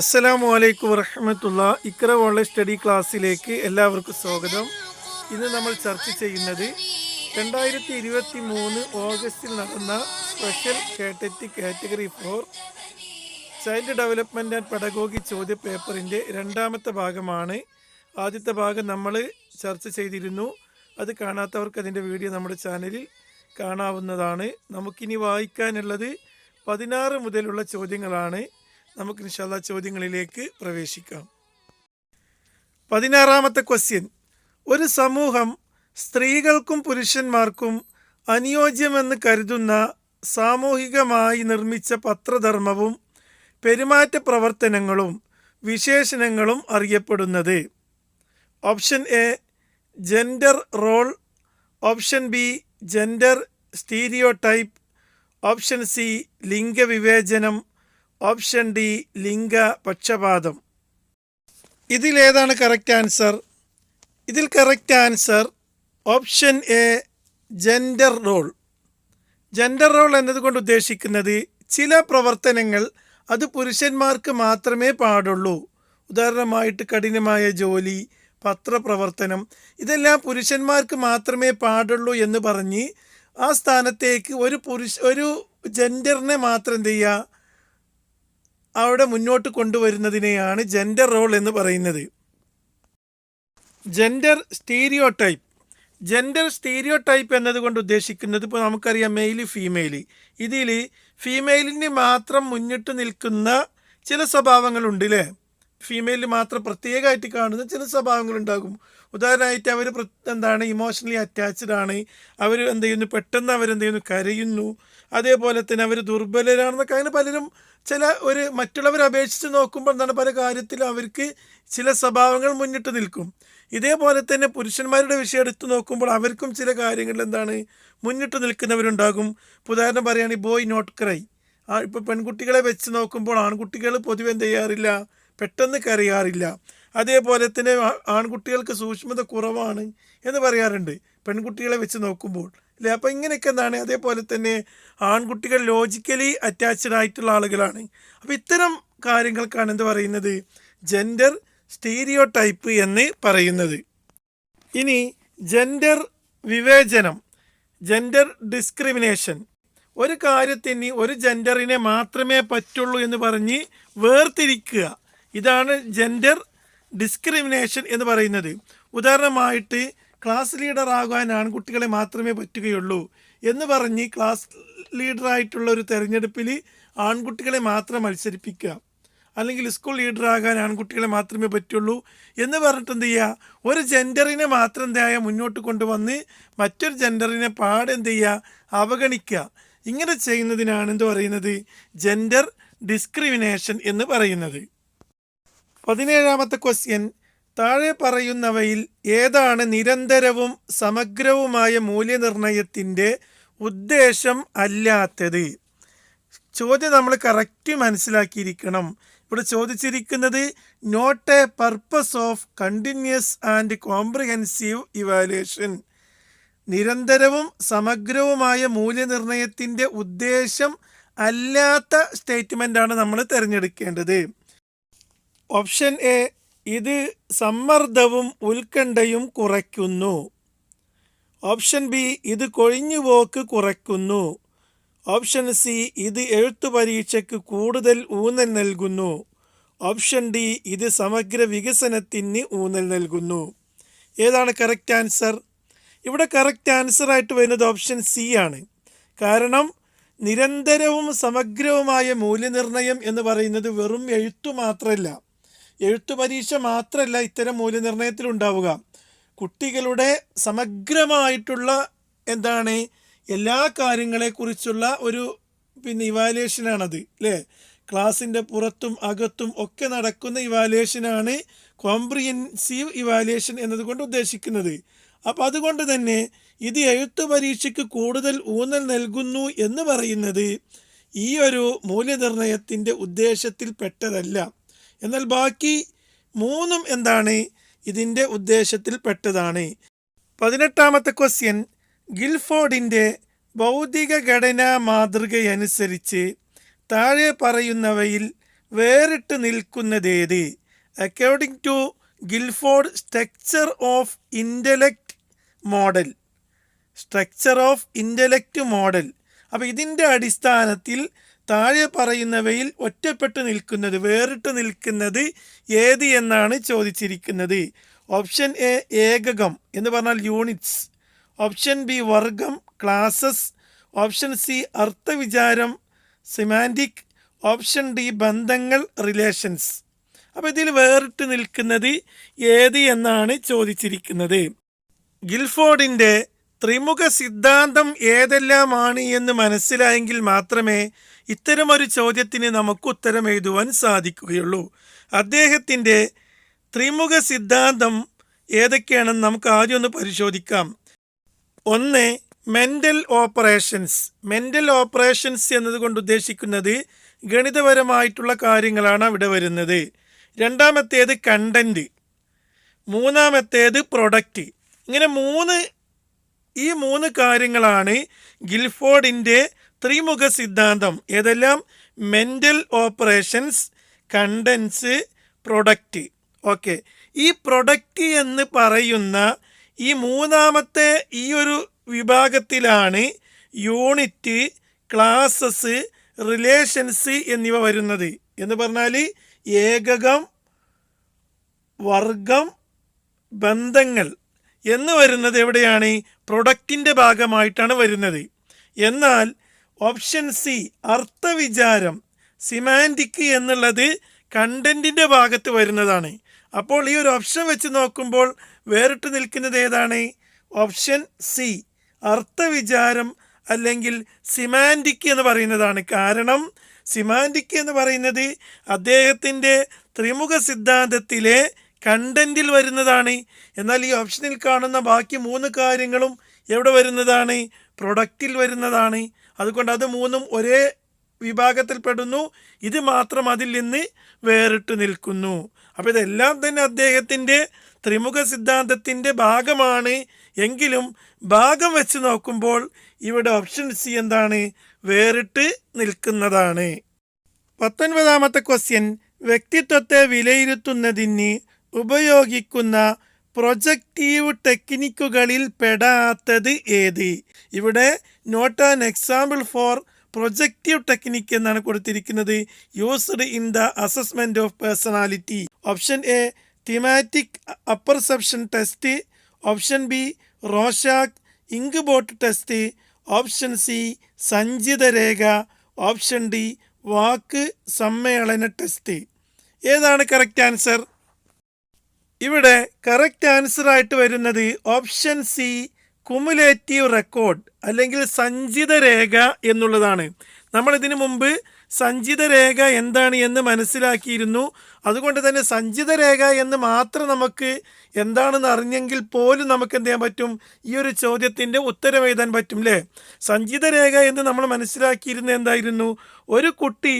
അസ്സലാമു അലൈക്കും വറഹമത്തുള്ള. ഇക്ര ഓൺലൈൻ സ്റ്റഡി ക്ലാസ്സിലേക്ക് എല്ലാവർക്കും സ്വാഗതം. ഇന്ന് നമ്മൾ ചർച്ച ചെയ്യുന്നത് രണ്ടായിരത്തി ഇരുപത്തി മൂന്ന് ഓഗസ്റ്റിൽ നടന്ന special category category for child development and pedagogy ചോദ്യ പേപ്പറിന്റെ രണ്ടാമത്തെ ഭാഗമാണ്. ആദ്യത്തെ ഭാഗം നമ്മൾ ചർച്ച ചെയ്തിരുന്നു. അത് കാണാത്തവർക്ക് അതിന്റെ വീഡിയോ നമ്മുടെ ചാനലിൽ കാണാവുന്നതാണ്. നമുക്കിനി വായിക്കാനുള്ളത് പതിനാറ് മുതലുള്ള ചോദ്യങ്ങളാണ്. നമുക്ക് നിഷാല്ല ചോദ്യങ്ങളിലേക്ക് പ്രവേശിക്കാം. പതിനാറാമത്തെ ക്വസ്റ്റ്യൻ ഒരു സമൂഹം സ്ത്രീകൾക്കും പുരുഷന്മാർക്കും അനുയോജ്യമെന്ന് കരുതുന്ന സാമൂഹികമായി നിർമ്മിച്ച പത്രധർമ്മവും പെരുമാറ്റ പ്രവർത്തനങ്ങളും വിശേഷണങ്ങളും അറിയപ്പെടുന്നത്. Option A gender role option B gender stereotype option C ലിംഗവിവേചനം. Option D ലിംഗ പക്ഷപാതം. ഇതിലേതാണ് കറക്റ്റ് ആൻസർ ഇതിൽ correct answer option A gender role gender role എന്നതുകൊണ്ട് ഉദ്ദേശിക്കുന്നത് ചില പ്രവർത്തനങ്ങൾ അത് പുരുഷന്മാർക്ക് മാത്രമേ പാടുള്ളൂ. ഉദാഹരണമായിട്ട് കഠിനമായ ജോലി പത്രപ്രവർത്തനം ഇതെല്ലാം പുരുഷന്മാർക്ക് മാത്രമേ പാടുള്ളൂ എന്ന് പറഞ്ഞ് ആ സ്ഥാനത്തേക്ക് ഒരു പുരുഷ ഒരു ജെൻഡറിനെ മാത്രം എന്ത് ചെയ്യുക? അവിടെ മുന്നോട്ട് കൊണ്ടുവരുന്നതിനെയാണ് ജെൻഡർ റോൾ എന്ന് പറയുന്നത്. Gender stereotype gender stereotype എന്നതുകൊണ്ട് ഉദ്ദേശിക്കുന്നത് ഇപ്പോൾ നമുക്കറിയാം മെയിൽ ഫീമെയിൽ ഇതിൽ ഫീമെയിലിന് മാത്രം മുന്നിട്ട് നിൽക്കുന്ന ചില സ്വഭാവങ്ങളുണ്ട് അല്ലേ ഫീമെയിലിൽ മാത്രം പ്രത്യേകമായിട്ട് കാണുന്ന ചില സ്വഭാവങ്ങളുണ്ടാകും. ഉദാഹരണമായിട്ട് അവർ എന്താണ് ഇമോഷണലി അറ്റാച്ച്ഡ് ആണ്. അവർ എന്ത് ചെയ്യുന്നു? പെട്ടെന്ന് അവരെന്ത് ചെയ്യുന്നു? കരയുന്നു. അതേപോലെ തന്നെ അവർ ദുർബലരാണെന്നൊക്കെ അങ്ങനെ പലരും ചില ഒരു മറ്റുള്ളവരെ അപേക്ഷിച്ച് നോക്കുമ്പോൾ എന്താണ് പല കാര്യത്തിലും അവർക്ക് ചില സ്വഭാവങ്ങൾ മുന്നിട്ട് നിൽക്കും. ഇതേപോലെ തന്നെ പുരുഷന്മാരുടെ വിഷയം എടുത്തു നോക്കുമ്പോൾ അവർക്കും ചില കാര്യങ്ങളിൽ എന്താണ് മുന്നിട്ട് നിൽക്കുന്നവരുണ്ടാകും. ഉദാഹരണം പറയുകയാണെങ്കിൽ ബോയ് നോട്ട് ക്രൈ ആ ഇപ്പോൾ പെൺകുട്ടികളെ വെച്ച് നോക്കുമ്പോൾ ആൺകുട്ടികൾ പൊതുവെ എന്ത് ചെയ്യാറില്ല? പെട്ടെന്ന് കരയാറില്ല. അതേപോലെ തന്നെ ആൺകുട്ടികൾക്ക് സൂക്ഷ്മത കുറവാണ് എന്ന് പറയാറുണ്ട്. പെൺകുട്ടികളെ വെച്ച് നോക്കുമ്പോൾ. അല്ലേ? അപ്പോൾ ഇങ്ങനെയൊക്കെ എന്താണ്? അതേപോലെ തന്നെ ആൺകുട്ടികൾ ലോജിക്കലി അറ്റാച്ച്ഡ് ആയിട്ടുള്ള ആളുകളാണ്. അപ്പോൾ ഇത്തരം കാര്യങ്ങൾക്കാണ് എന്ത് പറയുന്നത്? ജെൻഡർ സ്റ്റീരിയോ ടൈപ്പ് എന്ന് പറയുന്നത്. ഇനി ജെൻഡർ വിവേചനം ജെൻഡർ ഡിസ്ക്രിമിനേഷൻ ഒരു കാര്യത്തിന് ഒരു ജെൻഡറിനെ മാത്രമേ പറ്റുള്ളൂ എന്ന് പറഞ്ഞ് വേർതിരിക്കുക. ഇതാണ് ജെൻഡർ ഡിസ്ക്രിമിനേഷൻ എന്ന് പറയുന്നത്. ഉദാഹരണമായിട്ട് ക്ലാസ് ലീഡർ ആകാൻ ആൺകുട്ടികളെ മാത്രമേ പറ്റുകയുള്ളൂ എന്ന് പറഞ്ഞ് ക്ലാസ് ലീഡറായിട്ടുള്ള ഒരു തെരഞ്ഞെടുപ്പിൽ ആൺകുട്ടികളെ മാത്രം മത്സരിപ്പിക്കുക. അല്ലെങ്കിൽ സ്കൂൾ ലീഡർ ലീഡറാകാൻ ആൺകുട്ടികളെ മാത്രമേ പറ്റുള്ളൂ എന്ന് പറഞ്ഞിട്ട് എന്ത് ചെയ്യുക ഒരു ജെൻഡറിനെ മാത്രം എന്തായാലും മുന്നോട്ട് കൊണ്ടുവന്ന് മറ്റൊരു ജെൻഡറിനെ പാടെ എന്ത് ചെയ്യുക അവഗണിക്കുക. ഇങ്ങനെ ചെയ്യുന്നതിനാണ് എന്ത് പറയുന്നത്? ജെൻഡർ ഡിസ്ക്രിമിനേഷൻ എന്ന് പറയുന്നത്. പതിനേഴാമത്തെ ക്വസ്റ്റ്യൻ താഴെ പറയുന്നവയിൽ ഏതാണ് നിരന്തരവും സമഗ്രവുമായ മൂല്യനിർണയത്തിന്റെ ഉദ്ദേശം അല്ലാത്തത്? ചോദ്യം നമ്മൾ കറക്റ്റ് മനസ്സിലാക്കിയിരിക്കണം. ഇവിടെ ചോദിച്ചിരിക്കുന്നത് note a purpose of continuous and comprehensive evaluation നിരന്തരവും സമഗ്രവുമായ മൂല്യനിർണയത്തിന്റെ ഉദ്ദേശം അല്ലാത്ത സ്റ്റേറ്റ്മെന്റാണ് നമ്മൾ തിരഞ്ഞെടുക്കേണ്ടത്. ഓപ്ഷൻ എ ഇത് സമ്മർദ്ദവും ഉത്കണ്ഠയും കുറയ്ക്കുന്നു. ഓപ്ഷൻ ബി ഇത് കൊഴിഞ്ഞുപോക്ക് കുറയ്ക്കുന്നു. ഓപ്ഷൻ സി ഇത് എഴുത്തു പരീക്ഷയ്ക്ക് കൂടുതൽ ഊന്നൽ നൽകുന്നു. ഓപ്ഷൻ ഡി ഇത് സമഗ്ര വികസനത്തിന് ഊന്നൽ നൽകുന്നു. ഏതാണ് കറക്റ്റ് ആൻസർ ഇവിടെ കറക്റ്റ് ആൻസർ ആയിട്ട് വരുന്നത് ഓപ്ഷൻ സി ആണ്. കാരണം നിരന്തരവും സമഗ്രവുമായ മൂല്യനിർണയം എന്ന് പറയുന്നത് വെറും എഴുത്തു മാത്രമല്ല എഴുത്തു പരീക്ഷ മാത്രമല്ല ഇത്തരം മൂല്യനിർണയത്തിൽ ഉണ്ടാവുക കുട്ടികളുടെ സമഗ്രമായിട്ടുള്ള എന്താണ് എല്ലാ കാര്യങ്ങളെക്കുറിച്ചുള്ള ഒരു പിന്നെ ഇവാലുവേഷനാണത് അല്ലേ ക്ലാസ്സിന്റെ പുറത്തും അകത്തും ഒക്കെ നടക്കുന്ന ഇവാലുവേഷനാണ് കോംപ്രിഹെൻസീവ് ഇവാലുവേഷൻ എന്നതുകൊണ്ട് ഉദ്ദേശിക്കുന്നത്. അപ്പോൾ അതുകൊണ്ട് തന്നെ ഇത് എഴുത്തു പരീക്ഷയ്ക്ക് കൂടുതൽ ഊന്നൽ നൽകുന്നു എന്ന് പറയുന്നത് ഈ ഒരു മൂല്യനിർണയത്തിന്റെ ഉദ്ദേശത്തിൽ പെട്ടതല്ല എന്നാൽ ബാക്കി മൂന്നും എന്താണ് ഇതിന്റെ ഉദ്ദേശത്തിൽ പെട്ടതാണ്. പതിനെട്ടാമത്തെ ക്വസ്റ്റ്യൻ ഗിൽഫോർഡിന്റെ ഭൗതിക ഘടനാ മാതൃകയനുസരിച്ച് താഴെ പറയുന്നവയിൽ വേറിട്ട് നിൽക്കുന്നതേത് according to Guilford structure of intellect model structure of intellect model അപ്പോൾ ഇതിന്റെ അടിസ്ഥാനത്തിൽ താഴെ പറയുന്നവയിൽ ഒറ്റപ്പെട്ട് നിൽക്കുന്നത് വേറിട്ട് നിൽക്കുന്നത് ഏത് എന്നാണ് ചോദിച്ചിരിക്കുന്നത്. ഓപ്ഷൻ എ ഏകകം എന്ന് പറഞ്ഞാൽ യൂണിറ്റ്സ്. ഓപ്ഷൻ ബി വർഗം ക്ലാസസ്. ഓപ്ഷൻ സി അർത്ഥവിചാരം സിമാന്റിക്. ഓപ്ഷൻ ഡി ബന്ധങ്ങൾ റിലേഷൻസ്. അപ്പോൾ ഇതിൽ വേറിട്ട് നിൽക്കുന്നത് ഏത് എന്നാണ് ചോദിച്ചിരിക്കുന്നത്. ഗിൽഫോർഡിന്റെ ത്രിമുഖ സിദ്ധാന്തം ഏതെല്ലാമാണ് എന്ന് മനസ്സിലായെങ്കിൽ മാത്രമേ ഇത്തരമൊരു ചോദ്യത്തിന് നമുക്ക് ഉത്തരം എഴുതുവാൻ സാധിക്കുകയുള്ളൂ. അദ്ദേഹത്തിന്റെ ത്രിമുഖ സിദ്ധാന്തം ഏതൊക്കെയാണെന്ന് നമുക്ക് ആദ്യം ഒന്ന് പരിശോധിക്കാം. ഒന്ന് മെന്റൽ ഓപ്പറേഷൻസ് മെന്റൽ ഓപ്പറേഷൻസ് എന്നതുകൊണ്ട് ഉദ്ദേശിക്കുന്നത് ഗണിതപരമായിട്ടുള്ള കാര്യങ്ങളാണ് അവിടെ വരുന്നത്. രണ്ടാമത്തേത് കണ്ടന്റ് മൂന്നാമത്തേത് പ്രൊഡക്റ്റ് ഇങ്ങനെ മൂന്ന് ഈ മൂന്ന് കാര്യങ്ങളാണ് ഗിൽഫോർഡിന്റെ ത്രിമുഖ സിദ്ധാന്തം. ഏതെല്ലാം? Mental operations contents product okay ഈ പ്രൊഡക്റ്റ് എന്ന് പറയുന്ന ഈ മൂന്നാമത്തെ ഈ ഒരു വിഭാഗത്തിലാണ് യൂണിറ്റ് ക്ലാസസ് റിലേഷൻസ് എന്നിവ വരുന്നത്. എന്ന് പറഞ്ഞാൽ ഏകകം വർഗം ബന്ധങ്ങൾ. എന്ന് വരുന്നത് എവിടെയാണ്? പ്രൊഡക്റ്റിന്റെ ഭാഗമായിട്ടാണ് വരുന്നത്. എന്നാൽ ഓപ്ഷൻ സി അർത്ഥവിചാരം. സിമാന്റിക് എന്നുള്ളത് കണ്ടന്റിന്റെ ഭാഗത്ത് വരുന്നതാണ്. അപ്പോൾ ഈ ഒരു ഓപ്ഷൻ വെച്ച് നോക്കുമ്പോൾ വേറിട്ട് നിൽക്കുന്നത് ഏതാണ്? ഓപ്ഷൻ സി അർത്ഥവിചാരം അല്ലെങ്കിൽ സിമാന്റിക് എന്ന് പറയുന്നതാണ്. കാരണം സിമാന്റിക് എന്ന് പറയുന്നത് അദ്ദേഹത്തിന്റെ ത്രിമുഖ സിദ്ധാന്തത്തിലെ കണ്ടന്റിൽ വരുന്നതാണ്. എന്നാൽ ഈ ഓപ്ഷനിൽ കാണുന്ന ബാക്കി മൂന്ന് കാര്യങ്ങളും എവിടെ വരുന്നതാണ്? പ്രൊഡക്റ്റിൽ വരുന്നതാണ്. അതുകൊണ്ട് അത് മൂന്നും ഒരേ വിഭാഗത്തിൽപ്പെടുന്നു. ഇത് മാത്രം അതിൽ നിന്ന് വേറിട്ട് നിൽക്കുന്നു. അപ്പോൾ ഇതെല്ലാം തന്നെ അദ്ദേഹത്തിന്റെ ത്രിമുഖ സിദ്ധാന്തത്തിന്റെ ഭാഗമാണ്. എങ്കിലും ഭാഗം വെച്ച് നോക്കുമ്പോൾ ഇവിടെ ഓപ്ഷൻ സി എന്താണ്? വേറിട്ട് നിൽക്കുന്നതാണ്. പത്തൊൻപതാമത്തെ ക്വസ്റ്റ്യൻ വ്യക്തിത്വത്തെ വിലയിരുത്തുന്നതിന് ഉപയോഗിക്കുന്ന പ്രൊജക്റ്റീവ് ടെക്നിക്കുകളിൽ പെടാത്തത് ഏത്? ഇവിടെ not an example for projective technique എന്നാണ് കൊടുത്തിരിക്കുന്നത്. Used in the assessment of personality. Option A thematic apperception test option B Rorschach ink blot test. Option C സഞ്ചിത രേഖ. ഓപ്ഷൻ ഡി വാക്ക് സമ്മേളന ടെസ്റ്റ്. ഏതാണ് കറക്റ്റ് ആൻസർ? ഇവിടെ കറക്റ്റ് ആൻസർ ആയിട്ട് വരുന്നത് option C cumulative record അല്ലെങ്കിൽ സഞ്ചിത രേഖ എന്നുള്ളതാണ്. നമ്മൾ ഇതിനു മുമ്പ് സഞ്ചിത രേഖ എന്താണ് എന്ന് മനസ്സിലാക്കിയിരുന്നു. അതുകൊണ്ട് തന്നെ സഞ്ചിത രേഖ എന്ന് മാത്രം നമുക്ക് എന്താണെന്ന് അറിഞ്ഞെങ്കിൽ പോലും നമുക്ക് എന്ത് ചെയ്യാൻ പറ്റും? ഈ ഒരു ചോദ്യത്തിന്റെ ഉത്തരം എഴുതാൻ പറ്റും അല്ലേ സഞ്ചിത രേഖ എന്ന് നമ്മൾ മനസ്സിലാക്കിയിരുന്നത് എന്തായിരുന്നു? ഒരു കുട്ടി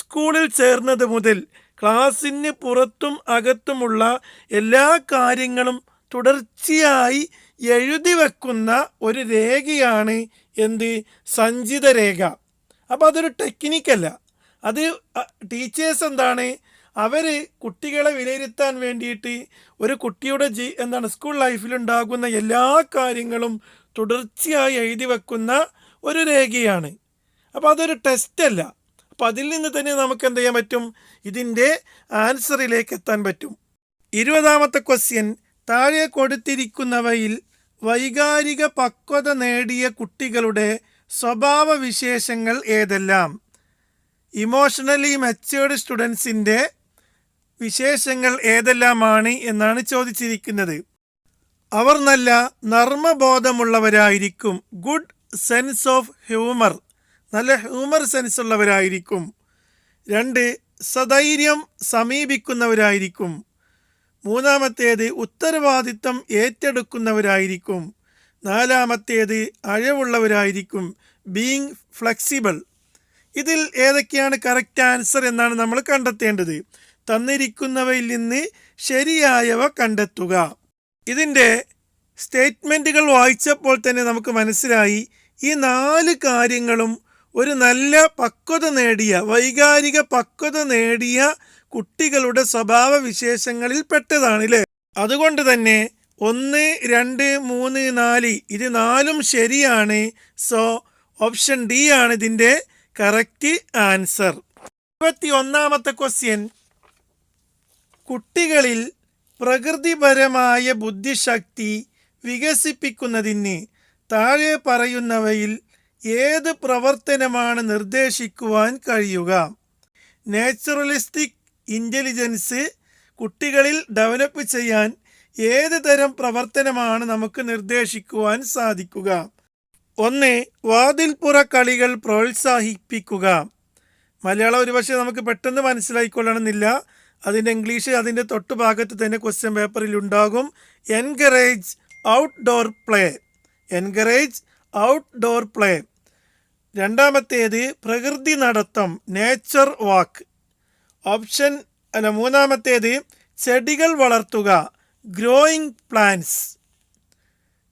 സ്കൂളിൽ ചേർന്നത് മുതൽ ക്ലാസ്സിന് പുറത്തും അകത്തുമുള്ള എല്ലാ കാര്യങ്ങളും തുടർച്ചയായി എഴുതി വെക്കുന്ന ഒരു രേഖയാണ് എന്ത്? സഞ്ചിത രേഖ. അപ്പോൾ അതൊരു ടെക്നിക്കല്ല. അത് ടീച്ചേഴ്സ് എന്താണ്? അവർ കുട്ടികളെ വിലയിരുത്താൻ വേണ്ടിയിട്ട് ഒരു കുട്ടിയുടെ ജീ എന്താണ് സ്കൂൾ ലൈഫിലുണ്ടാകുന്ന എല്ലാ കാര്യങ്ങളും തുടർച്ചയായി എഴുതി വെക്കുന്ന ഒരു രേഖയാണ്. അപ്പോൾ അതൊരു ടെസ്റ്റല്ല. അപ്പോൾ അതിൽ നിന്ന് തന്നെ നമുക്ക് എന്ത് ചെയ്യാൻ പറ്റും? ഇതിന്റെ ആൻസറിലേക്ക് എത്താൻ പറ്റും. ഇരുപതാമത്തെ ക്വസ്റ്റ്യൻ താഴെ കൊടുത്തിരിക്കുന്നവയിൽ വൈകാരിക പക്വത നേടിയ കുട്ടികളുടെ സ്വഭാവ വിശേഷങ്ങൾ ഏതെല്ലാം? ഇമോഷണലി മെച്ചേർഡ് സ്റ്റുഡൻസിന്റെ വിശേഷങ്ങൾ ഏതെല്ലാമാണ് എന്നാണ് ചോദിച്ചിരിക്കുന്നത്. അവർ നല്ല നർമ്മബോധമുള്ളവരായിരിക്കും. ഗുഡ് സെൻസ് ഓഫ് ഹ്യൂമർ നല്ല ഹ്യൂമർ സെൻസ് ഉള്ളവരായിരിക്കും രണ്ട് സധൈര്യം സമീപിക്കുന്നവരായിരിക്കും. മൂന്നാമത്തേത് ഉത്തരവാദിത്തം ഏറ്റെടുക്കുന്നവരായിരിക്കും. നാലാമത്തേത് അഴവുള്ളവരായിരിക്കും. Being flexible. ഇതിൽ ഏതൊക്കെയാണ് കറക്റ്റ് ആൻസർ എന്നാണ് നമ്മൾ കണ്ടെത്തേണ്ടത്. തന്നിരിക്കുന്നവയിൽ നിന്ന് ശരിയായവ കണ്ടെത്തുക. ഇതിന്റെ സ്റ്റേറ്റ്മെന്റുകൾ വായിച്ചപ്പോൾ തന്നെ നമുക്ക് മനസ്സിലായി. ഈ നാല് കാര്യങ്ങളും ഒരു നല്ല പക്വത നേടിയ വൈകാരിക പക്വത നേടിയ കുട്ടികളുടെ സ്വഭാവ വിശേഷങ്ങളിൽ പെട്ടതാണ് അല്ലേ അതുകൊണ്ട് തന്നെ ഒന്ന് രണ്ട് മൂന്ന് നാല് ഇത് നാലും ശരിയാണ്. സോ ഓപ്ഷൻ ഡി ആണ് ഇതിന്റെ കറക്റ്റ് ആൻസർ. ഇരുപത്തി ഒന്നാമത്തെ ക്വസ്റ്റ്യൻ. കുട്ടികളിൽ പ്രകൃതിപരമായ ബുദ്ധിശക്തി വികസിപ്പിക്കുന്നതിന് താഴെ പറയുന്നവയിൽ ഏത് പ്രവർത്തനമാണ് നിർദ്ദേശിക്കുവാൻ കഴിയുക? നാച്ചുറലിസ്റ്റിക് ഇന്റലിജൻസ് കുട്ടികളിൽ ഡെവലപ്പ് ചെയ്യാൻ ഏത് തരം പ്രവർത്തനമാണ് നമുക്ക് നിർദ്ദേശിക്കുവാൻ സാധിക്കുക? ഒന്ന് വാതിൽപ്പുറ കളികൾ പ്രോത്സാഹിപ്പിക്കുക. മലയാളം ഒരുപക്ഷെ നമുക്ക് പെട്ടെന്ന് മനസ്സിലായിക്കൊള്ളണമെന്നില്ല. അതിന്റെ ഇംഗ്ലീഷ് അതിന്റെ തൊട്ടുഭാഗത്ത് തന്നെ ക്വസ്റ്റ്യൻ പേപ്പറിൽ ഉണ്ടാകും. Encourage outdoor play encourage outdoor play രണ്ടാമത്തേത് പ്രകൃതി നടത്തം നേച്ചർ വാക്ക് ഓപ്ഷൻ അല്ല മൂന്നാമത്തേത് ചെടികൾ വളർത്തുക ഗ്രോയിങ് പ്ലാന്റ്സ്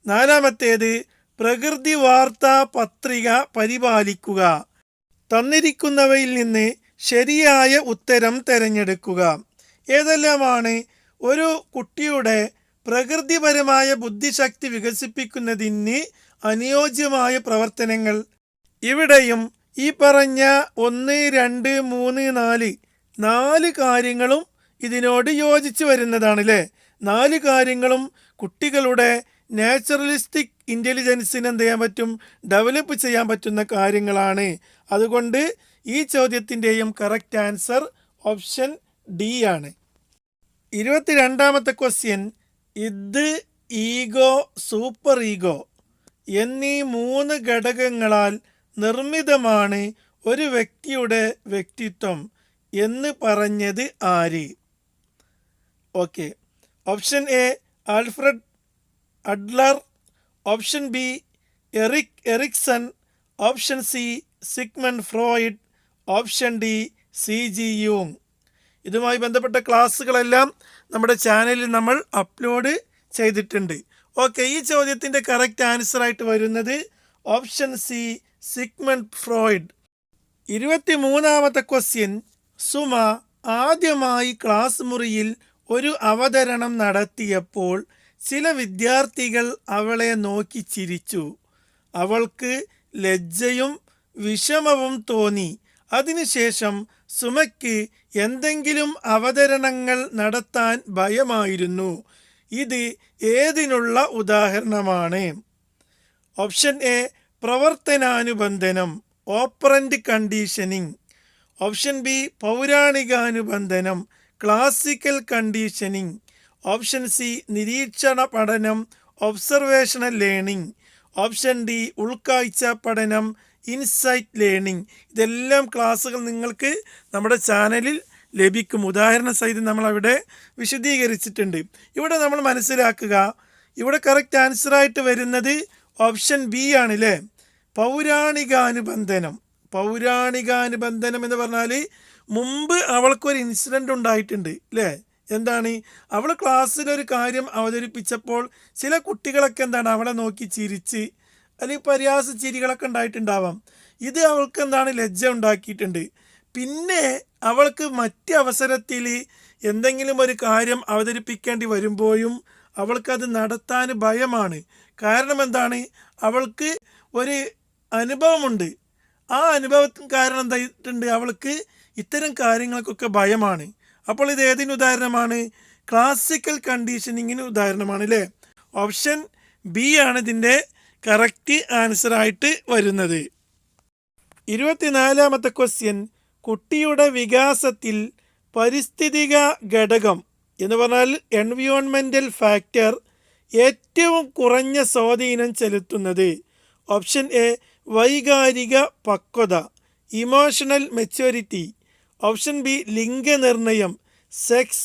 നാലാമത്തേത് പ്രകൃതി വാർത്താ പത്രിക പരിപാലിക്കുക. തന്നിരിക്കുന്നവയിൽ നിന്ന് ശരിയായ ഉത്തരം തിരഞ്ഞെടുക്കുക. ഏതെല്ലാമാണ്? ഒരു കുട്ടിയുടെ പ്രകൃതിപരമായ ബുദ്ധിശക്തി വികസിപ്പിക്കുന്നതിന് അനുയോജ്യമായ പ്രവർത്തനങ്ങൾ. ഇവിടെയും ഈ പറഞ്ഞ ഒന്ന് രണ്ട് മൂന്ന് നാല് നാല് കാര്യങ്ങളും ഇതിനോട് യോജിച്ച് വരുന്നതാണ് അല്ലേ നാല് കാര്യങ്ങളും കുട്ടികളുടെ നാച്ചുറലിസ്റ്റിക് ഇന്റലിജൻസിന് എന്ത് ചെയ്യാൻ പറ്റും? ഡെവലപ്പ് ചെയ്യാൻ പറ്റുന്ന കാര്യങ്ങളാണ്. അതുകൊണ്ട് ഈ ചോദ്യത്തിന്റെയും കറക്റ്റ് ആൻസർ ഓപ്ഷൻ ഡി ആണ്. ഇരുപത്തിരണ്ടാമത്തെ ക്വസ്റ്റ്യൻ ഇത് ഈഗോ സൂപ്പർ ഈഗോ? എന്നീ മൂന്ന് ഘടകങ്ങളാൽ നിർമ്മിതമാണ് ഒരു വ്യക്തിയുടെ വ്യക്തിത്വം എന്ന് പറഞ്ഞത് ആര്? Okay. Option A Alfred Adler. Option B Eric Erikson. Option C Sigmund Freud. Option D C G യൂങ്. ഇതുമായി ബന്ധപ്പെട്ട ക്ലാസ്സുകളെല്ലാം നമ്മുടെ ചാനലിൽ നമ്മൾ അപ്ലോഡ് ചെയ്തിട്ടുണ്ട്. ഓക്കെ ഈ ചോദ്യത്തിന്റെ കറക്റ്റ് ആൻസർ ആയിട്ട് വരുന്നത് ഓപ്ഷൻ സി സിഗ്മൺ ഫ്രോയിഡ് ഇരുപത്തി മൂന്നാമത്തെ ക്വസ്റ്റ്യൻ സുമ ആദ്യമായി ക്ലാസ് മുറിയിൽ ഒരു അവതരണം നടത്തിയപ്പോൾ ചില വിദ്യാർത്ഥികൾ അവളെ നോക്കി ചിരിച്ചു. അവൾക്ക് ലജ്ജയും വിഷമവും തോന്നി. അതിനുശേഷം സുമയ്ക്ക് എന്തെങ്കിലും അവതരണങ്ങൾ നടത്താൻ ഭയമായിരുന്നു. ഇത് ഏതിനുള്ള ഉദാഹരണമാണ്. ഓപ്ഷൻ എ പ്രവർത്തനാനുബന്ധനം ഓപ്പറന്റ് കണ്ടീഷനിങ് ഓപ്ഷൻ ബി പൗരാണികാനുബന്ധനം ക്ലാസിക്കൽ കണ്ടീഷനിങ് ഓപ്ഷൻ സി നിരീക്ഷണ പഠനം ഒബ്സർവേഷണൽ ലേണിംഗ്. ഓപ്ഷൻ ഡി ഉൾക്കാഴ്ച പഠനം ഇൻസൈറ്റ് ലേണിംഗ്. ഇതെല്ലാം ക്ലാസ്സുകൾ നിങ്ങൾക്ക് നമ്മുടെ ചാനലിൽ ലഭിക്കും. ഉദാഹരണ സഹിതം നമ്മൾ അവിടെ വിശദീകരിച്ചിട്ടുണ്ട്. ഇവിടെ നമ്മൾ മനസ്സിലാക്കുക ഇവിടെ കറക്റ്റ് ആൻസറായിട്ട് വരുന്നത് ഓപ്ഷൻ ബി ആണല്ലേ പൗരാണികാനുബന്ധനം. പൗരാണികാനുബന്ധനം എന്ന് പറഞ്ഞാൽ മുമ്പ് അവൾക്കൊരു ഇൻസിഡന്റ് ഉണ്ടായിട്ടുണ്ട് അല്ലേ എന്താണ്? അവൾ ക്ലാസ്സിലൊരു കാര്യം അവതരിപ്പിച്ചപ്പോൾ ചില കുട്ടികളൊക്കെ എന്താണ് അവളെ നോക്കി ചിരിച്ച് അല്ലെങ്കിൽ പരിഹാസ ചിരികളൊക്കെ ഉണ്ടായിട്ടുണ്ടാവാം. ഇത് അവൾക്ക് എന്താണ് ലജ്ജ ഉണ്ടാക്കിയിട്ടുണ്ട്. പിന്നെ അവൾക്ക് മറ്റ് അവസരത്തിൽ എന്തെങ്കിലും ഒരു കാര്യം അവതരിപ്പിക്കേണ്ടി വരുമ്പോഴും അവൾക്കത് നടത്താൻ ഭയമാണ്. കാരണം എന്താണ്? അവൾക്ക് ഒരു അനുഭവമുണ്ട്. ആ അനുഭവത്തിന് കാരണം എന്തായിട്ടുണ്ട്? അവൾക്ക് ഇത്തരം കാര്യങ്ങൾക്കൊക്കെ ഭയമാണ്. അപ്പോൾ ഇത് ഏതിന് ഉദാഹരണമാണ്? ക്ലാസിക്കൽ കണ്ടീഷനിങ്ങിന് ഉദാഹരണമാണ് അല്ലേ? ഓപ്ഷൻ ബി ആണ് ഇതിന്റെ കറക്റ്റ് ആൻസറായിട്ട് വരുന്നത്. ഇരുപത്തിനാലാമത്തെ ക്വസ്റ്റ്യൻ കുട്ടിയുടെ വികാസത്തിൽ പരിസ്ഥിതിക ഘടകം എന്ന് പറഞ്ഞാൽ എൻവിയോൺമെന്റൽ ഫാക്ടർ ഏറ്റവും കുറഞ്ഞ സ്വാധീനം ചെലുത്തുന്നത്. ഓപ്ഷൻ എ വൈകാരിക പക്വത ഇമോഷണൽ മെച്യൂരിറ്റി ഓപ്ഷൻ ബി ലിംഗനിർണയം സെക്സ്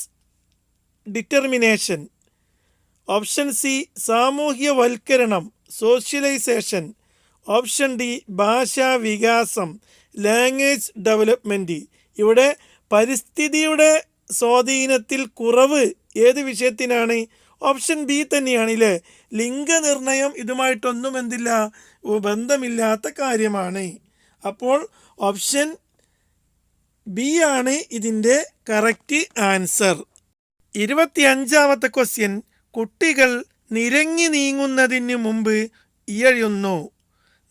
ഡിറ്റർമിനേഷൻ ഓപ്ഷൻ സി സാമൂഹ്യവൽക്കരണം സോഷ്യലൈസേഷൻ ഓപ്ഷൻ ഡി ഭാഷാ വികാസം ലാംഗ്വേജ് ഡെവലപ്മെന്റ് ഇവിടെ പരിസ്ഥിതിയുടെ സ്വാധീനത്തിൽ കുറവ് ഏത് വിഷയത്തിനാണ്? ഓപ്ഷൻ ബി തന്നെയാണ് ഇല്ലേ? ലിംഗനിർണയം ഇതുമായിട്ടൊന്നും എന്തില്ല ബന്ധമില്ലാത്ത കാര്യമാണ്. അപ്പോൾ ഓപ്ഷൻ ബി ആണ് ഇതിന്റെ കറക്റ്റ് ആൻസർ ഇരുപത്തിയഞ്ചാമത്തെ ക്വസ്റ്റ്യൻ കുട്ടികൾ നിരങ്ങി നീങ്ങുന്നതിന് മുമ്പ് ഇഴയുന്നു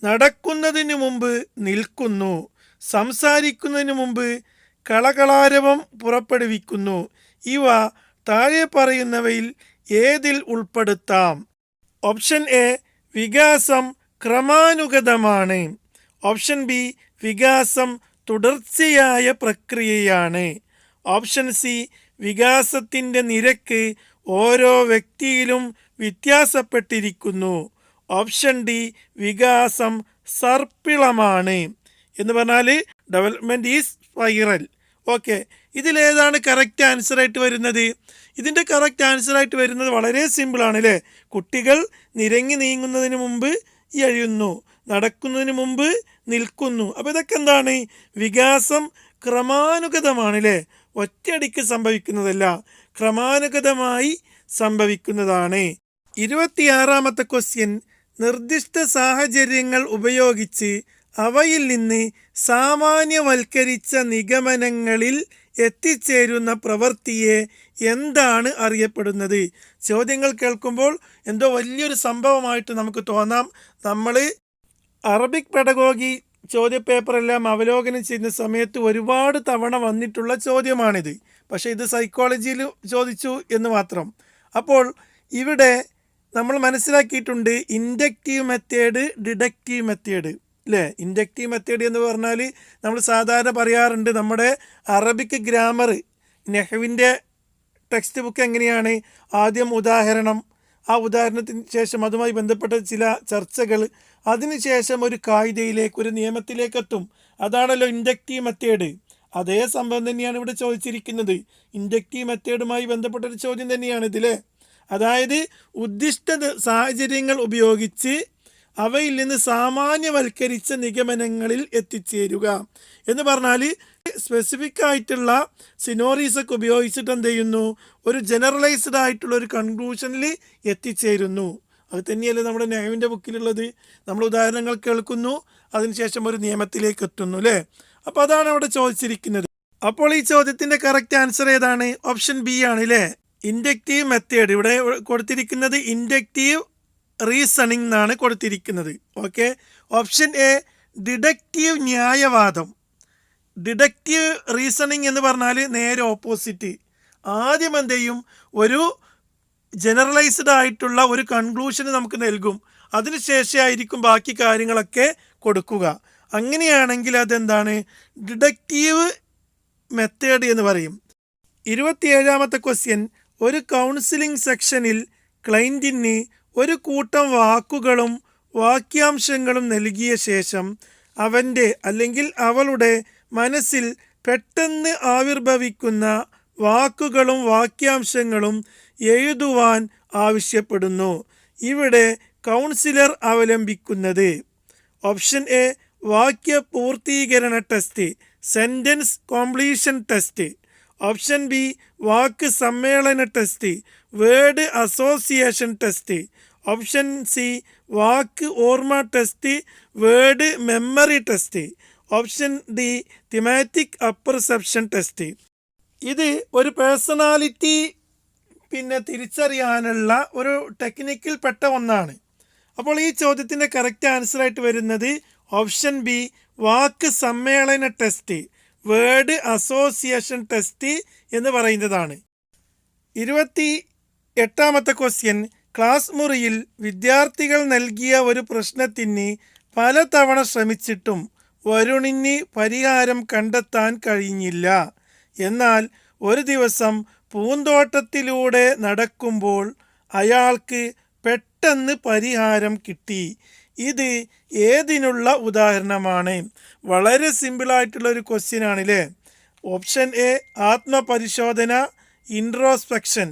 നടക്കുന്നതിന് മുമ്പ് നിൽക്കുന്നു. സംസാരിക്കുന്നതിന് മുമ്പ് കളകളാരവം പുറപ്പെടുവിക്കുന്നു. ഇവ താഴെ പറയുന്നവയിൽ ഏതിൽ ഉൾപ്പെടുത്താം? ഓപ്ഷൻ എ വികാസം ക്രമാനുഗതമാണ്. ഓപ്ഷൻ ബി വികാസം തുടർച്ചയായ പ്രക്രിയയാണ്. ഓപ്ഷൻ സി വികാസത്തിന്റെ നിരക്ക് ഓരോ വ്യക്തിയിലും വ്യത്യാസപ്പെട്ടിരിക്കുന്നു. ഓപ്ഷൻ ഡി വികാസം സർപ്പിളമാണ്. എന്ന് പറഞ്ഞാൽ ഡെവലപ്മെന്റ് ഈസ് സ്പൈറൽ ഓക്കെ ഇതിലേതാണ് കറക്റ്റ് ആൻസറായിട്ട് വരുന്നത്. ഇതിന്റെ കറക്റ്റ് ആൻസറായിട്ട് വരുന്നത് വളരെ സിമ്പിളാണ് അല്ലേ കുട്ടികൾ നിരങ്ങി നീങ്ങുന്നതിന് മുമ്പ് എഴുന്നു നടക്കുന്നതിന് മുമ്പ് നിൽക്കുന്നു. അപ്പോൾ ഇതൊക്കെ എന്താണ്? വികാസം ക്രമാനുഗതമാണ് അല്ലേ ഒറ്റയടിക്ക് സംഭവിക്കുന്നതല്ല. ക്രമാനുഗതമായി സംഭവിക്കുന്നതാണ്. ഇരുപത്തിയാറാമത്തെ ക്വസ്റ്റ്യൻ നിർദ്ദിഷ്ട സാഹചര്യങ്ങൾ ഉപയോഗിച്ച് അവയിൽ നിന്ന് സാമാന്യവൽക്കരിച്ച നിഗമനങ്ങളിൽ എത്തിച്ചേരുന്ന പ്രവൃത്തിയെ എന്താണ് അറിയപ്പെടുന്നത്? ചോദ്യങ്ങൾ കേൾക്കുമ്പോൾ എന്തോ വലിയൊരു സംഭവമായിട്ട് നമുക്ക് തോന്നാം. നമ്മൾ അറബിക് പെടഗോഗി ചോദ്യപേപ്പറെല്ലാം അവലോകനം ചെയ്യുന്ന സമയത്ത് ഒരുപാട് തവണ വന്നിട്ടുള്ള ചോദ്യമാണിത്. പക്ഷേ ഇത് സൈക്കോളജിയിൽ ചോദിച്ചു എന്ന് മാത്രം. അപ്പോൾ ഇവിടെ നമ്മൾ മനസ്സിലാക്കിയിട്ടുണ്ട് ഇൻഡക്റ്റീവ് മെത്തേഡ് ഡിഡക്റ്റീവ് മെത്തേഡ്. അല്ലേ ഇൻഡക്റ്റീവ് മെത്തേഡ് എന്ന് പറഞ്ഞാൽ നമ്മൾ സാധാരണ പറയാറുണ്ട് നമ്മുടെ അറബിക് ഗ്രാമർ നെഹ്വിന്റെ ടെക്സ്റ്റ് ബുക്ക് എങ്ങനെയാണ്? ആദ്യം ഉദാഹരണം ആ ഉദാഹരണത്തിന് ശേഷം അതുമായി ബന്ധപ്പെട്ട ചില ചർച്ചകൾ അതിനുശേഷം ഒരു കായികയിലേക്ക് ഒരു നിയമത്തിലേക്കെത്തും. അതാണല്ലോ ഇൻഡക്റ്റീവ് മെത്തേഡ്. അതേ സംഭവം തന്നെയാണ് ഇവിടെ ചോദിച്ചിരിക്കുന്നത്. ഇൻഡക്റ്റീവ് മെത്തേഡുമായി ബന്ധപ്പെട്ട ഒരു ചോദ്യം തന്നെയാണ് ഇതിലെ. അതായത് ഉദ്ദിഷ്ട സാഹചര്യങ്ങൾ ഉപയോഗിച്ച് അവയിൽ നിന്ന് സാമാന്യവൽക്കരിച്ച നിഗമനങ്ങളിൽ എത്തിച്ചേരുക. എന്ന് പറഞ്ഞാൽ സ്പെസിഫിക് ആയിട്ടുള്ള സിനോറീസ് ഒക്കെ ഉപയോഗിച്ചിട്ട് എന്ത് ചെയ്യുന്നു? ഒരു ജനറലൈസ്ഡ് ആയിട്ടുള്ള ഒരു കൺക്ലൂഷനിൽ എത്തിച്ചേരുന്നു. അത് തന്നെയല്ലേ നമ്മുടെ നയവിന്റെ ബുക്കിലുള്ളത്. നമ്മൾ ഉദാഹരണങ്ങൾ കേൾക്കുന്നു അതിനുശേഷം ഒരു നിയമത്തിലേക്ക് എത്തുന്നു അല്ലേ? അപ്പോൾ അതാണ് അവിടെ ചോദിച്ചിരിക്കുന്നത്. അപ്പോൾ ഈ ചോദ്യത്തിന്റെ കറക്റ്റ് ആൻസർ ഏതാണ്? ഓപ്ഷൻ ബി ആണ് അല്ലേ ഇൻഡക്റ്റീവ് മെത്തേഡ് ഇവിടെ കൊടുത്തിരിക്കുന്നത് ഇൻഡക്റ്റീവ് റീസണിംഗ് എന്നാണ് കൊടുത്തിരിക്കുന്നത്. ഓക്കെ ഓപ്ഷൻ എ ഡിഡക്റ്റീവ് ന്യായവാദം. ഡിഡക്റ്റീവ് റീസണിങ് എന്ന് പറഞ്ഞാൽ നേരെ ഓപ്പോസിറ്റ് ആദ്യം എന്ത് ചെയ്യും? ഒരു ജനറലൈസ്ഡ് ആയിട്ടുള്ള ഒരു കൺക്ലൂഷന് നമുക്ക് നൽകും. അതിനുശേഷമായിരിക്കും ബാക്കി കാര്യങ്ങളൊക്കെ കൊടുക്കുക. അങ്ങനെയാണെങ്കിൽ അതെന്താണ്? ഡിഡക്റ്റീവ് മെത്തേഡ് എന്ന് പറയും. ഇരുപത്തിയേഴാമത്തെ ക്വസ്റ്റ്യൻ ഒരു കൗൺസിലിംഗ് സെക്ഷനിൽ ക്ലൈന്റിന് ഒരു കൂട്ടം വാക്കുകളും വാക്യാംശങ്ങളും നൽകിയ ശേഷം അവന്റെ അല്ലെങ്കിൽ അവളുടെ മനസ്സിൽ പെട്ടെന്ന് ആവിർഭവിക്കുന്ന വാക്കുകളും വാക്യാംശങ്ങളും എഴുതുവാൻ ആവശ്യപ്പെടുന്നു. ഇവിടെ കൗൺസിലർ അവലംബിക്കുന്നത് ഓപ്ഷൻ എ വാക്യ പൂർത്തീകരണ test sentence completion test. Option B വാക്ക് സമ്മേളന test word association test. Option C വാക്ക് ഓർമ്മ test word memory test option D thematic apperception test ഇത് ഒരു പേഴ്സണാലിറ്റി പിന്നെ തിരിച്ചറിയാനുള്ള ഒരു ടെക്നിക്കിൽ പെട്ട ഒന്നാണ്. അപ്പോൾ ഈ ചോദ്യത്തിന്റെ കറക്റ്റ് ആൻസറായിട്ട് വരുന്നത് ഓപ്ഷൻ ബി വാക്ക് സമ്മേളന ടെസ്റ്റ് വേർഡ് അസോസിയേഷൻ ടെസ്റ്റ് എന്ന് പറയുന്നതാണ്. ഇരുപത്തി എട്ടാമത്തെ ക്വസ്റ്റ്യൻ ക്ലാസ് മുറിയിൽ വിദ്യാർത്ഥികൾ നൽകിയ ഒരു പ്രശ്നത്തിന് പലതവണ ശ്രമിച്ചിട്ടും വരുണിന് പരിഹാരം കണ്ടെത്താൻ കഴിഞ്ഞില്ല. എന്നാൽ ഒരു ദിവസം പൂന്തോട്ടത്തിലൂടെ നടക്കുമ്പോൾ അയാൾക്ക് പെട്ടെന്ന് പരിഹാരം കിട്ടി. ഇത് ഏതിനുള്ള ഉദാഹരണമാണ്? വളരെ സിമ്പിളായിട്ടുള്ള ഒരു ക്വസ്റ്റ്യൻ ആണല്ലേ? ഓപ്ഷൻ എ ആത്മപരിശോധന ഇൻട്രോസ്പെക്ഷൻ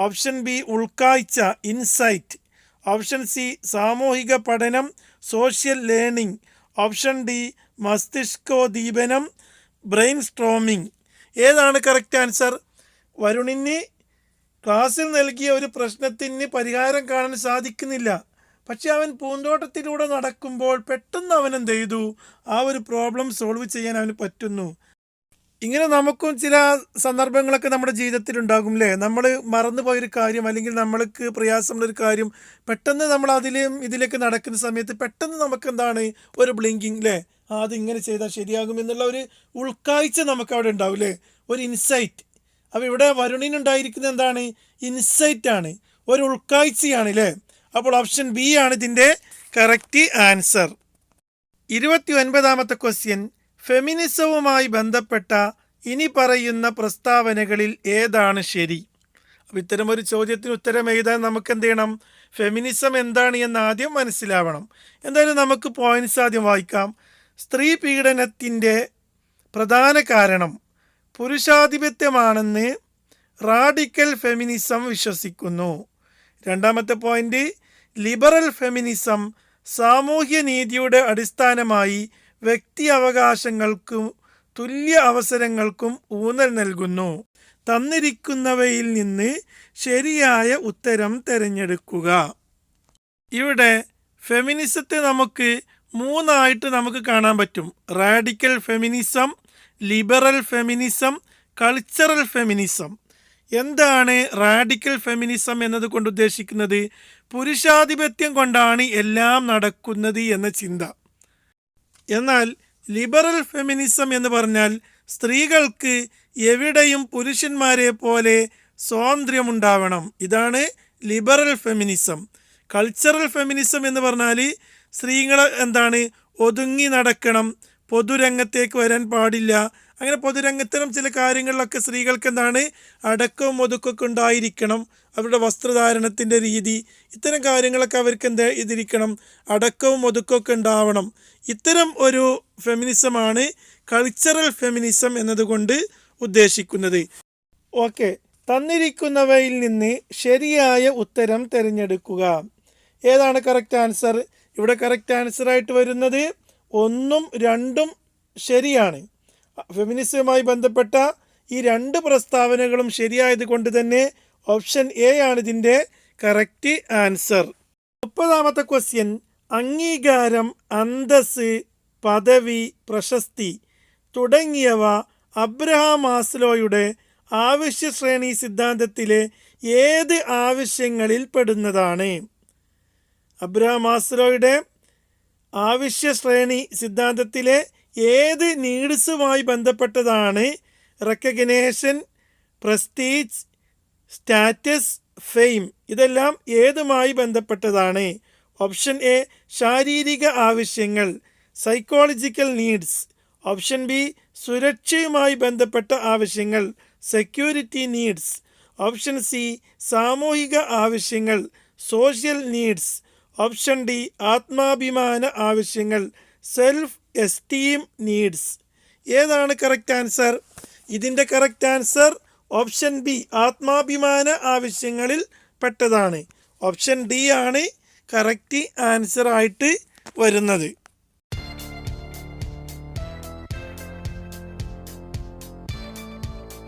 ഓപ്ഷൻ ബി ഉൾക്കാഴ്ച ഇൻസൈറ്റ്. ഓപ്ഷൻ സി സാമൂഹിക പഠനം സോഷ്യൽ ലേണിംഗ്. ഓപ്ഷൻ ഡി മസ്തിഷ്കോദ്ദീപനം ബ്രെയിൻ സ്ട്രോമിംഗ് ഏതാണ് കറക്റ്റ് ആൻസർ? വരുണിന് ക്ലാസ്സിൽ നൽകിയ ഒരു പ്രശ്നത്തിന് പരിഹാരം കാണാൻ സാധിക്കുന്നില്ല. പക്ഷെ അവൻ പൂന്തോട്ടത്തിലൂടെ നടക്കുമ്പോൾ പെട്ടെന്ന് അവൻ എന്ത് ചെയ്തു? ആ ഒരു പ്രോബ്ലം സോൾവ് ചെയ്യാൻ അവന് പറ്റുന്നു. ഇങ്ങനെ നമുക്കും ചില സന്ദർഭങ്ങളൊക്കെ നമ്മുടെ ജീവിതത്തിൽ ഉണ്ടാകും അല്ലേ നമ്മൾ മറന്നു പോയൊരു കാര്യം അല്ലെങ്കിൽ നമ്മൾക്ക് പ്രയാസമുള്ളൊരു കാര്യം പെട്ടെന്ന് നമ്മൾ അതിലും ഇതിലേക്ക് നടക്കുന്ന സമയത്ത് പെട്ടെന്ന് നമുക്ക് എന്താണ് ഒരു ബ്ലിങ്കിങ് അല്ലേ അത് ഇങ്ങനെ ചെയ്താൽ ശരിയാകും എന്നുള്ള ഒരു ഉൾക്കാഴ്ച നമുക്ക് അവിടെ ഉണ്ടാവും അല്ലേ ഒരു ഇൻസൈറ്റ്. അപ്പോൾ ഇവിടെ വരുണിനുണ്ടായിരിക്കുന്നത് എന്താണ്? ഇൻസൈറ്റ് ആണ്. ഒരു ഉൾക്കാഴ്ചയാണ് അല്ലേ അപ്പോൾ ഓപ്ഷൻ ബി ആണ് ഇതിന്റെ കറക്റ്റ് ആൻസർ. ഇരുപത്തി ഒൻപതാമത്തെ ക്വസ്റ്റ്യൻ. ഫെമിനിസവുമായി ബന്ധപ്പെട്ട ഇനി പറയുന്ന പ്രസ്താവനകളിൽ ഏതാണ് ശരി? അപ്പോൾ ഇത്തരമൊരു ചോദ്യത്തിന് ഉത്തരം എഴുതാൻ നമുക്ക് എന്ത് ചെയ്യണം? ഫെമിനിസം എന്താണ് എന്ന് ആദ്യം മനസ്സിലാവണം. എന്തായാലും നമുക്ക് പോയിന്റ്സ് ആദ്യം വായിക്കാം. സ്ത്രീ പീഡനത്തിന്റെ പ്രധാന കാരണം പുരുഷാധിപത്യമാണെന്ന് റാഡിക്കൽ ഫെമിനിസം വിശ്വസിക്കുന്നു. രണ്ടാമത്തെ പോയിന്റ് ലിബറൽ ഫെമിനിസം സാമൂഹ്യനീതിയുടെ അടിസ്ഥാനമായി വ്യക്തി അവകാശങ്ങൾക്കും തുല്യ അവസരങ്ങൾക്കും ഊന്നൽ നൽകുന്നു. തന്നിരിക്കുന്നവയിൽ നിന്ന് ശരിയായ ഉത്തരം തിരഞ്ഞെടുക്കുക. ഇവിടെ ഫെമിനിസത്തെ നമുക്ക് മൂന്നായിട്ട് നമുക്ക് കാണാൻ പറ്റും. Radical feminism liberal feminism cultural feminism എന്താണ് റാഡിക്കൽ ഫെമിനിസം എന്നതുകൊണ്ട് ഉദ്ദേശിക്കുന്നത്? പുരുഷാധിപത്യം കൊണ്ടാണ് എല്ലാം നടക്കുന്നത് എന്ന ചിന്ത. എന്നാൽ ലിബറൽ ഫെമിനിസം എന്ന് പറഞ്ഞാൽ സ്ത്രീകൾക്ക് എവിടെയും പുരുഷന്മാരെ പോലെ സ്വാതന്ത്ര്യമുണ്ടാവണം. ഇതാണ് ലിബറൽ ഫെമിനിസം. കൾച്ചറൽ ഫെമിനിസം എന്ന് പറഞ്ഞാൽ സ്ത്രീകൾ എന്താണ് ഒതുങ്ങി നടക്കണം പൊതുരംഗത്തേക്ക് വരാൻ പാടില്ല. അങ്ങനെ പൊതുരംഗത്തിനും ചില കാര്യങ്ങളിലൊക്കെ സ്ത്രീകൾക്ക് എന്താണ് അടക്കവും ഒതുക്കൊക്കെ ഉണ്ടായിരിക്കണം. അവരുടെ വസ്ത്രധാരണത്തിന്റെ രീതി ഇത്തരം കാര്യങ്ങളൊക്കെ അവർക്ക് എന്ത് ഇതിരിക്കണം അടക്കവും ഒതുക്കൊക്കെ ഉണ്ടാവണം. ഇത്തരം ഒരു ഫെമിനിസമാണ് കൾച്ചറൽ ഫെമിനിസം എന്നതുകൊണ്ട് ഉദ്ദേശിക്കുന്നത്. ഓക്കെ തന്നിരിക്കുന്നവയിൽ നിന്ന് ശരിയായ ഉത്തരം തിരഞ്ഞെടുക്കുക. ഏതാണ് കറക്റ്റ് ആൻസർ ഇവിടെ കറക്റ്റ് ആൻസറായിട്ട് വരുന്നത് ഒന്നും രണ്ടും ശരിയാണ്. ഫെമിനിസവുമായി ബന്ധപ്പെട്ട ഈ രണ്ട് പ്രസ്താവനകളും ശരിയായത് കൊണ്ട് തന്നെ ഓപ്ഷൻ എ ആണ് ഇതിന്റെ കറക്റ്റ് ആൻസർ മുപ്പതാമത്തെ ക്വസ്റ്റ്യൻ അംഗീകാരം അന്തസ് പദവി പ്രശസ്തി തുടങ്ങിയവ അബ്രഹാം മാസ്ലോയുടെ ആവശ്യശ്രേണി സിദ്ധാന്തത്തിലെ ഏത് ആവശ്യങ്ങളിൽ പെടുന്നതാണ്? അബ്രഹാം മാസ്ലോയുടെ ആവശ്യശ്രേണി സിദ്ധാന്തത്തിലെ ഏത് നീഡ്സുമായി ബന്ധപ്പെട്ടതാണ്? റെക്കഗ്നേഷൻ പ്രസ്റ്റീജ് സ്റ്റാറ്റസ് ഫെയിം ഇതെല്ലാം ഏതുമായി ബന്ധപ്പെട്ടതാണ്? ഓപ്ഷൻ എ ശാരീരിക ആവശ്യങ്ങൾ സൈക്കോളജിക്കൽ നീഡ്സ്. ഓപ്ഷൻ ബി സുരക്ഷയുമായി ബന്ധപ്പെട്ട ആവശ്യങ്ങൾ സെക്യൂരിറ്റി നീഡ്സ്. ഓപ്ഷൻ സി സാമൂഹിക ആവശ്യങ്ങൾ സോഷ്യൽ നീഡ്സ്. ഓപ്ഷൻ ഡി ആത്മാഭിമാന ആവശ്യങ്ങൾ സെൽഫ് എസ്റ്റീം നീഡ്സ്. ഏതാണ് കറക്റ്റ് ആൻസർ? ഇതിന്റെ കറക്റ്റ് ആൻസർ ഓപ്ഷൻ ബി ആത്മാഭിമാന ആവശ്യങ്ങളിൽ പെട്ടതാണ്. ഓപ്ഷൻ ഡി ആണ് കറക്റ്റ് ആൻസർ ആയിട്ട് വരുന്നത്.